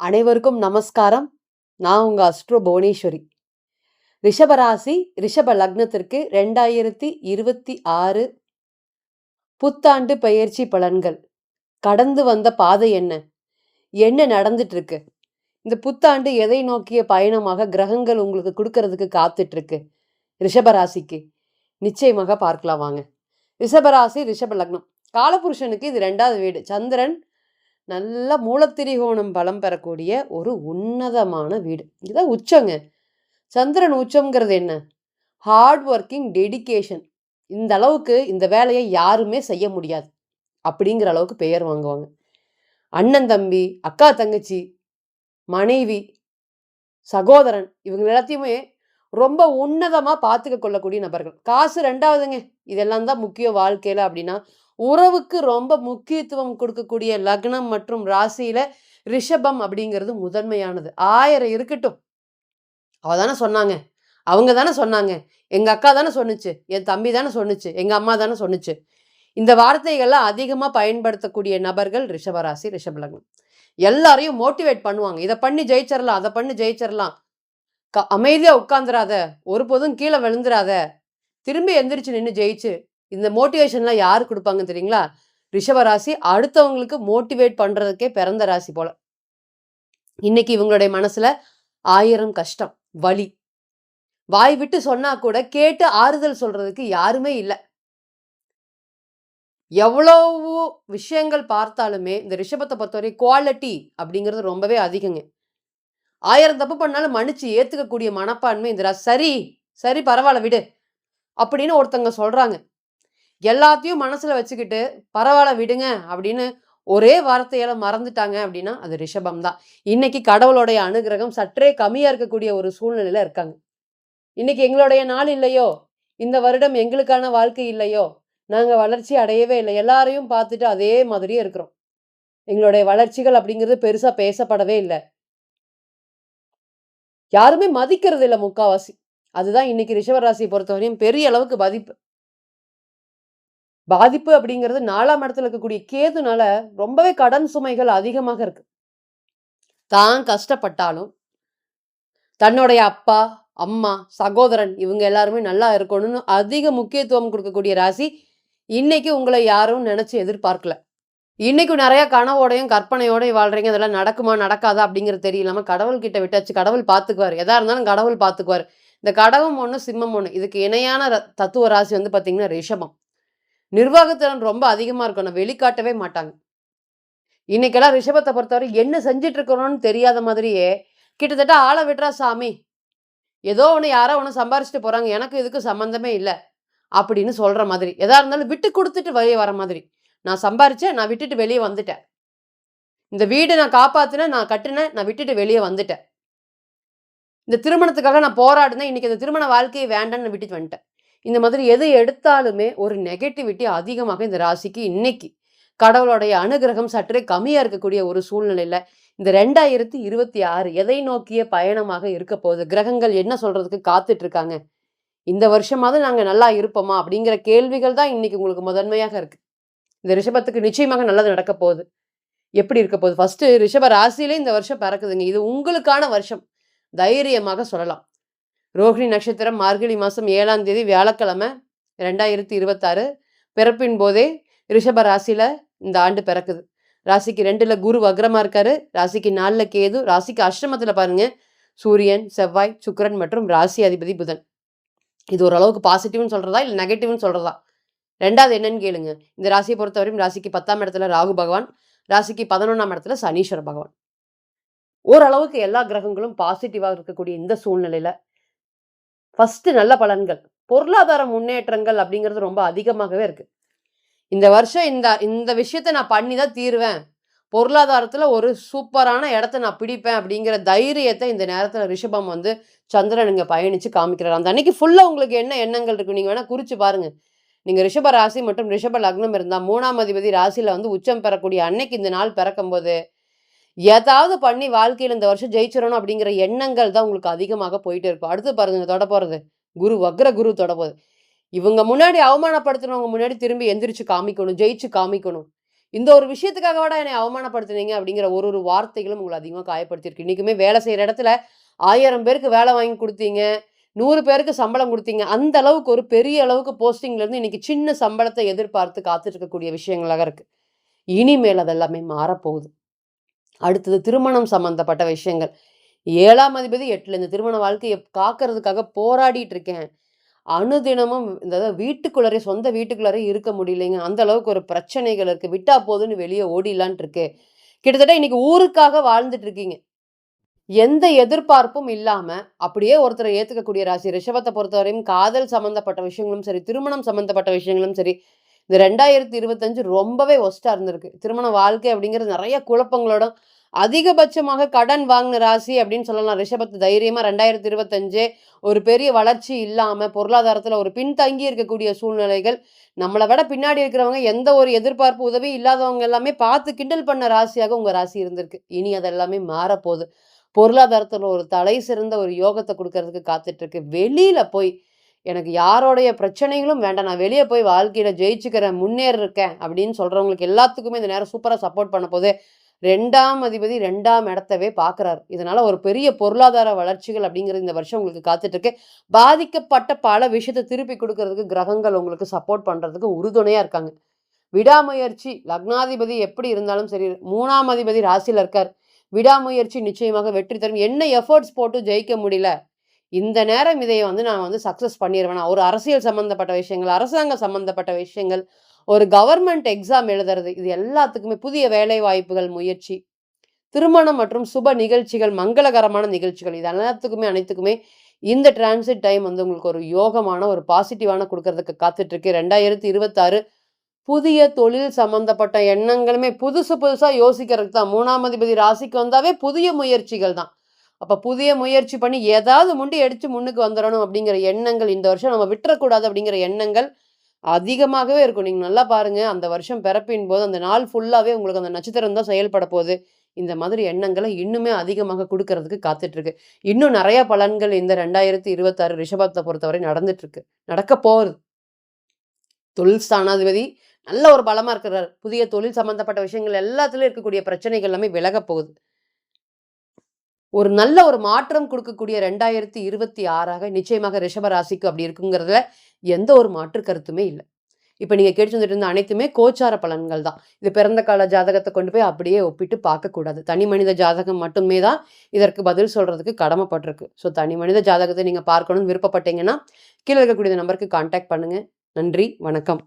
அனைவருக்கும் நமஸ்காரம். நான் உங்கள் அஸ்ட்ரோ புவனேஸ்வரி. ரிஷபராசி ரிஷப லக்னத்திற்கு ரெண்டாயிரத்தி இருபத்தி ஆறு புத்தாண்டு பயிற்சி பலன்கள். கடந்து வந்த பாதை என்ன? என்ன நடந்துட்டு இருக்கு இந்த புத்தாண்டு எதை நோக்கிய பயணமாக கிரகங்கள் உங்களுக்கு கொடுக்கறதுக்கு காத்துட்டு இருக்கு ரிஷபராசிக்கு. நிச்சயமாக பார்க்கலாம் வாங்க. ரிஷபராசி ரிஷப லக்னம். காலபுருஷனுக்கு இது ரெண்டாவது வீடு. சந்திரன் நல்ல மூலத்திரிகோணம் பலம் பெறக்கூடிய ஒரு உன்னதமான வீடு. இதுதான் உச்சங்க. சந்திரன் உச்சம்ங்கிறது என்ன? ஹார்ட் ஒர்க்கிங் டெடிகேஷன் இந்த அளவுக்கு இந்த வேலையை யாருமே செய்ய முடியாது. அப்படிங்கிற அளவுக்கு பெயர் வாங்குவாங்க. அண்ணன் தம்பி அக்கா தங்கச்சி மனைவி சகோதரன் இவங்க எல்லாத்தையுமே ரொம்ப உன்னதமாக பார்த்துக்க கொள்ளக்கூடிய நபர்கள். காசு ரெண்டாவதுங்க. இதெல்லாம் தான் முக்கியம் வாழ்க்கையில் அப்படின்னா உறவுக்கு ரொம்ப முக்கியத்துவம் கொடுக்கக்கூடிய லக்னம் மற்றும் ராசியில ரிஷபம் அப்படிங்கிறது முதன்மையானது. ஆயிரம் இருக்கட்டும். அவ தானே சொன்னாங்க. அவங்க தானே சொன்னாங்க. எங்க அக்கா தானே சொன்னுச்சு. என் தம்பி தானே சொன்னுச்சு. எங்க அம்மா தானே சொன்னுச்சு. இந்த வார்த்தைகள்லாம் அதிகமாக பயன்படுத்தக்கூடிய நபர்கள் ரிஷபராசி ரிஷப லக்னம். எல்லாரையும் மோட்டிவேட் பண்ணுவாங்க. இதை பண்ணி ஜெயிச்சிடலாம் அதை பண்ணி ஜெயிச்சிடலாம் க அமைதியாக உட்காந்துராத ஒருபோதும் கீழே விழுந்துராத திரும்பி எந்திரிச்சு நின்று ஜெயிச்சு இந்த மோட்டிவேஷன்லாம் யார் கொடுப்பாங்க தெரியுங்களா? ரிஷபராசி அடுத்தவங்களுக்கு மோட்டிவேட் பண்ணுறதுக்கே பிறந்த ராசி போல. இன்னைக்கு இவங்களுடைய மனசுல ஆயிரம் கஷ்டம் வலி. வாய் விட்டு சொன்னா கூட கேட்டு ஆறுதல் சொல்றதுக்கு யாருமே இல்லை. எவ்வளவு விஷயங்கள் பார்த்தாலுமே இந்த ரிஷபத்தை பொறுத்தவரை குவாலிட்டி அப்படிங்கிறது ரொம்பவே அதிகங்க. ஆயிரம் தப்பு பண்ணாலும் மன்னிச்சு ஏத்துக்கக்கூடிய மனப்பான்மை இந்த சரி சரி பரவாயில்ல விடு அப்படின்னு ஒருத்தங்க சொல்றாங்க. எல்லாத்தையும் மனசுல வச்சுக்கிட்டு பரவாயில்ல விடுங்க அப்படின்னு ஒரே வார்த்தையால மறந்துட்டாங்க அப்படின்னா அது ரிஷபம் தான். இன்னைக்கு கடவுளுடைய அனுகிரகம் சற்றே கம்மியா இருக்கக்கூடிய ஒரு சூழ்நிலையில இருக்காங்க. இன்னைக்கு எங்களுடைய நாள் இல்லையோ? இந்த வருடம் எங்களுக்கான வாழ்க்கை இல்லையோ? நாங்க வளர்ச்சி அடையவே இல்லை. எல்லாரையும் பார்த்துட்டு அதே மாதிரியே இருக்கிறோம். எங்களுடைய வளர்ச்சிகள் அப்படிங்கிறது பெருசா பேசப்படவே இல்லை. யாருமே மதிக்கிறது இல்லை முக்காவாசி. அதுதான் இன்னைக்கு ரிஷவராசியை பொறுத்தவரையும் பெரிய அளவுக்கு மதிப்பு பாதிப்பு அப்படிங்கிறது நாலாம் இடத்துல இருக்கக்கூடிய கேதுனால ரொம்பவே கடன் சுமைகள் அதிகமாக இருக்கு. தான் கஷ்டப்பட்டாலும் தன்னுடைய அப்பா அம்மா சகோதரன் இவங்க எல்லாருமே நல்லா இருக்கணும்னு அதிக முக்கியத்துவம் கொடுக்கக்கூடிய ராசி இன்னைக்கு உங்களை யாரும் நினைச்சு எதிர்பார்க்கல. இன்னைக்கு நிறைய கனவோடையும் கற்பனையோடையும் வாழ்றீங்க. அதெல்லாம் நடக்குமா நடக்காதா அப்படிங்கிறது தெரியலாம. கடவுள் கிட்ட விட்டாச்சு கடவுள் பார்த்துக்குவார் எதா இருந்தாலும் கடவுள் பார்த்துக்குவார் இந்த கடவும் ஒன்று சிம்மம் ஒன்று இதுக்கு இணையான தத்துவ ராசி வந்து பார்த்தீங்கன்னா ரிஷபம். நிர்வாகத்திறன் ரொம்ப அதிகமாக இருக்கணும் வெளிக்காட்டவே மாட்டாங்க. இன்னைக்கெல்லாம் ரிஷபத்தை பொறுத்தவரை என்ன செஞ்சுட்டு இருக்கிறோம்னு தெரியாத மாதிரியே கிட்டத்தட்ட ஆளை விட்டுறா சாமி. ஏதோ ஒன்று யாரோ ஒன்று சம்பாரிச்சிட்டு போகிறாங்க எனக்கு இதுக்கு சம்மந்தமே இல்லை அப்படின்னு சொல்கிற மாதிரி. எதா இருந்தாலும் விட்டு கொடுத்துட்டு வெளியே வர மாதிரி. நான் சம்பாரித்தேன் நான் விட்டுட்டு வெளியே வந்துட்டேன். இந்த வீடு நான் காப்பாற்றினேன் நான் கட்டினேன் நான் விட்டுட்டு வெளியே வந்துட்டேன். இந்த திருமணத்துக்காக நான் போராடினேன். இன்னைக்கு இந்த திருமண வாழ்க்கையை வேண்டாம்னு விட்டுட்டு வந்துட்டேன். இந்த மாதிரி எது எடுத்தாலுமே ஒரு நெகட்டிவிட்டி அதிகமாக இந்த ராசிக்கு இன்னைக்கு. கடவுளுடைய அனுகிரகம் சற்றே கம்மியாக இருக்கக்கூடிய ஒரு சூழ்நிலையில் இந்த ரெண்டாயிரத்தி இருபத்தி ஆறு எதை நோக்கிய பயணமாக இருக்க போகுது? கிரகங்கள் என்ன சொல்றதுக்கு காத்துட்டு இருக்காங்க இந்த வருஷமாவது நாங்கள் நல்லா இருப்போமா? அப்படிங்கிற கேள்விகள் தான் இன்னைக்கு உங்களுக்கு முதன்மையாக இருக்கு. இந்த ரிஷபத்துக்கு நிச்சயமாக நல்லது நடக்க போகுது. எப்படி இருக்க போகுது? ஃபர்ஸ்ட் ரிஷப ராசியிலே இந்த வருஷம் பறக்குதுங்க. இது உங்களுக்கான வருஷம். தைரியமாக சொல்லலாம். ரோஹிணி நட்சத்திரம் மார்கழி மாதம் ஏழாம் தேதி வியாழக்கிழமை ரெண்டாயிரத்தி இருபத்தாறு. பிறப்பின் போதே ரிஷப ராசியில் இந்த ஆண்டு பிறக்குது. ராசிக்கு ரெண்டில் குரு வக்ரமாக இருக்காரு. ராசிக்கு நாலில் கேது. ராசிக்கு அஷ்டமத்தில் பாருங்கள் சூரியன் செவ்வாய் சுக்கிரன் மற்றும் ராசி அதிபதி புதன். இது ஓரளவுக்கு பாசிட்டிவ்னு சொல்கிறதா இல்லை நெகட்டிவ்னு சொல்கிறதா ரெண்டாவது என்னன்னு கேளுங்க. இந்த ராசியை பொறுத்தவரையும் ராசிக்கு பத்தாம் இடத்துல ராகு பகவான். ராசிக்கு பதினொன்றாம் இடத்துல சனீஸ்வர பகவான். ஓரளவுக்கு எல்லா கிரகங்களும் பாசிட்டிவாக இருக்கக்கூடிய இந்த சூழ்நிலையில் ஃபஸ்ட்டு நல்ல பலன்கள். பொருளாதார முன்னேற்றங்கள் அப்படிங்கிறது ரொம்ப அதிகமாகவே இருக்கு. இந்த வருஷம் இந்த இந்த விஷயத்த நான் பண்ணி தான் தீருவேன். பொருளாதாரத்தில் ஒரு சூப்பரான இடத்த நான் பிடிப்பேன் அப்படிங்கிற தைரியத்தை இந்த நேரத்தில் ரிஷபம் வந்து சந்திரன் இங்கே பயணித்து காமிக்கிறார். அந்த அன்னைக்கு ஃபுல்லாக உங்களுக்கு என்ன எண்ணங்கள் இருக்கு? நீங்கள் வேணால் குறித்து பாருங்கள் நீங்கள் ரிஷப ராசி மற்றும் ரிஷப லக்னம் இருந்தால் மூணாம் அதிபதி ராசியில் வந்து உச்சம் பெறக்கூடிய அன்னைக்கு இந்த நாள் பிறக்கும்போது ஏதாவது பண்ணி வாழ்க்கையில் இந்த வருஷம் ஜெயிச்சிடணும் அப்படிங்கிற எண்ணங்கள் தான் உங்களுக்கு அதிகமாக போயிட்டே இருக்கும். அடுத்து பாருங்க தொட போகிறது குரு வக்ர குரு தொட போகுது இவங்க முன்னாடி அவமானப்படுத்தினவங்க முன்னாடி திரும்பி எந்திரிச்சு காமிக்கணும் ஜெயிச்சு காமிக்கணும். இந்த ஒரு விஷயத்துக்காக விட என்னை அவமானப்படுத்துனீங்க அப்படிங்கிற ஒரு ஒரு வார்த்தைகளும் உங்களை அதிகமாக காயப்படுத்தியிருக்கு. இன்னைக்குமே வேலை செய்கிற இடத்துல ஆயிரம் பேருக்கு வேலை வாங்கி கொடுத்தீங்க நூறு பேருக்கு சம்பளம் கொடுத்தீங்க அந்த அளவுக்கு ஒரு பெரிய அளவுக்கு போஸ்டிங்லேருந்து இன்றைக்கி இன்னைக்கு சின்ன சம்பளத்தை எதிர்பார்த்து காத்துட்டு இருக்கக்கூடிய விஷயங்களாக இருக்குது இனிமேல் அதெல்லாமே மாறப்போகுது. அடுத்தது திருமணம் சம்பந்தப்பட்ட விஷயங்கள். ஏழாம் அதிபதி எட்டில் இந்த திருமண வாழ்க்கையை காக்கறதுக்காக போராடிட்டு இருக்கேன். அனுதினமும் இந்த வீட்டுக்குள்ளரே சொந்த வீட்டுக்குள்ளரே இருக்க முடியலைங்க. அந்த அளவுக்கு ஒரு பிரச்சனைகள் இருக்கு. விட்டா போதுன்னு வெளியே ஓடிடலான்ட்டு இருக்கு. கிட்டத்தட்ட இன்னைக்கு ஊருக்காக வாழ்ந்துட்டு இருக்கீங்க. எந்த எதிர்பார்ப்பும் இல்லாம, அப்படியே ஒருத்தரை ஏத்துக்கக்கூடிய ராசி. ரிஷபத்தை பொறுத்தவரையும் காதல் சம்மந்தப்பட்ட விஷயங்களும் சரி, திருமணம் சம்மந்தப்பட்ட விஷயங்களும் சரி, இந்த 2025 ரொம்பவே ஒஸ்ட்டாக இருந்திருக்கு. திருமண வாழ்க்கை அப்படிங்கிறது நிறைய குழப்பங்களோட அதிகபட்சமாக கடன் வாங்கின ராசி அப்படின்னு சொல்லலாம். ரிஷபத்து தைரியமாக ரெண்டாயிரத்தி இருபத்தஞ்சு ஒரு பெரிய வளர்ச்சி இல்லாமல் பொருளாதாரத்தில் ஒரு பின்தங்கி இருக்கக்கூடிய சூழ்நிலைகள், நம்மளை விட பின்னாடி இருக்கிறவங்க எந்த ஒரு எதிர்பார்ப்பு, உதவி இல்லாதவங்க எல்லாமே பார்த்து கிண்டல் பண்ண ராசியாக உங்கள் ராசி இருந்திருக்கு. இனி அதெல்லாமே மாறப்போகுது பொருளாதாரத்தில் ஒரு தலை சிறந்த ஒரு யோகத்தை கொடுக்கறதுக்கு காத்துட்ருக்கு வெளியில் போய் எனக்கு யாரோடைய பிரச்சனைகளும் வேண்டாம். நான் வெளியே போய் வாழ்க்கையில் ஜெயிச்சுக்கிறேன், முன்னேறிருக்கேன் அப்படின்னு சொல்கிறவங்களுக்கு எல்லாத்துக்குமே இந்த நேரம் சூப்பராக சப்போர்ட் பண்ண போது. ரெண்டாம் அதிபதி ரெண்டாம் இடத்தவே பார்க்குறாரு. இதனால் ஒரு பெரிய பொருளாதார வளர்ச்சிகள் அப்படிங்கிறது இந்த வருஷம் உங்களுக்கு காத்துட்ருக்கு பாதிக்கப்பட்ட பல விஷயத்த திருப்பி கொடுக்கறதுக்கு கிரகங்கள் உங்களுக்கு சப்போர்ட் பண்ணுறதுக்கு உறுதுணையாக இருக்காங்க. விடாமுயற்சி லக்னாதிபதி எப்படி இருந்தாலும் சரி, மூணாம் அதிபதி ராசியில இருக்கார். விடாமுயற்சி நிச்சயமாக வெற்றி தரும். என்ன எஃபோர்ட்ஸ் போட்டு ஜெயிக்க முடியல. இந்த நேரம் இதை வந்து நான் வந்து சக்ஸஸ் பண்ணிடுவேன் ஒரு அரசியல் சம்மந்தப்பட்ட விஷயங்கள், அரசாங்கம் சம்மந்தப்பட்ட விஷயங்கள், ஒரு கவர்மெண்ட் எக்ஸாம் எழுதுறது, இது எல்லாத்துக்குமே புதிய வேலை வாய்ப்புகள் முயற்சி, திருமணம் மற்றும் சுப நிகழ்ச்சிகள், மங்களகரமான நிகழ்ச்சிகள் இது எல்லாத்துக்குமே அனைத்துக்குமே இந்த டிரான்சிட் டைம் வந்து உங்களுக்கு ஒரு யோகமான, ஒரு பாசிட்டிவான கொடுக்கறதுக்கு காத்துட்டு இருக்கு. 2026 புதிய தொழில் சம்மந்தப்பட்ட எண்ணங்களுமே புதுசு புதுசா யோசிக்கிறதுக்கு தான். மூணாம் அதிபதி ராசிக்கு வந்தாவே புதிய முயற்சிகள் தான். அப்போ புதிய முயற்சி பண்ணி ஏதாவது முண்டி அடித்து முன்னுக்கு வந்துடணும் அப்படிங்கிற எண்ணங்கள் இந்த வருஷம் நம்ம விட்டுறக்கூடாது அப்படிங்கிற எண்ணங்கள் அதிகமாகவே இருக்கும். நீங்கள் நல்லா பாருங்கள் அந்த வருஷம் பிறப்பின் போது அந்த நாள் ஃபுல்லாகவே உங்களுக்கு அந்த நட்சத்திரம் தான் செயல்பட போகுது இந்த மாதிரி எண்ணங்களை இன்னுமே அதிகமாக கொடுக்கறதுக்கு காத்துட்ருக்கு இன்னும் நிறைய பலன்கள் இந்த ரெண்டாயிரத்தி இருபத்தாறு ரிஷபத்தை பொறுத்தவரை நடந்துட்டுருக்கு நடக்க போகுது. தொழில் ஸ்தானாதிபதி நல்ல ஒரு பலமாக இருக்கிறார். புதிய தொழில் சம்மந்தப்பட்ட விஷயங்கள் எல்லாத்துலேயும் இருக்கக்கூடிய பிரச்சனைகள் எல்லாமே விலக போகுது. ஒரு நல்ல ஒரு மாற்றம் கொடுக்கக்கூடிய ரெண்டாயிரத்து இருபத்தி ஆறாக நிச்சயமாக ரிஷபராசிக்கு அப்படி இருக்குங்கிறதுல எந்த ஒரு மாற்று கருத்துமே இல்லை இப்போ நீங்கள் கேட்டு வந்துட்டு இருந்த அனைத்துமே கோச்சார பலன்கள் தான். இது பிறந்த கால ஜாதகத்தை கொண்டு போய் அப்படியே ஒப்பிட்டு பார்க்கக்கூடாது. தனி மனித ஜாதகம் மட்டுமே தான் இதற்கு பதில் சொல்கிறதுக்கு கடமைப்பட்டிருக்கு. ஸோ தனி மனித ஜாதகத்தை நீங்கள் பார்க்கணும்னு விருப்பப்பட்டீங்கன்னா, கீழே இருக்கக்கூடிய நம்பருக்கு கான்டாக்ட் பண்ணுங்கள் நன்றி, வணக்கம்.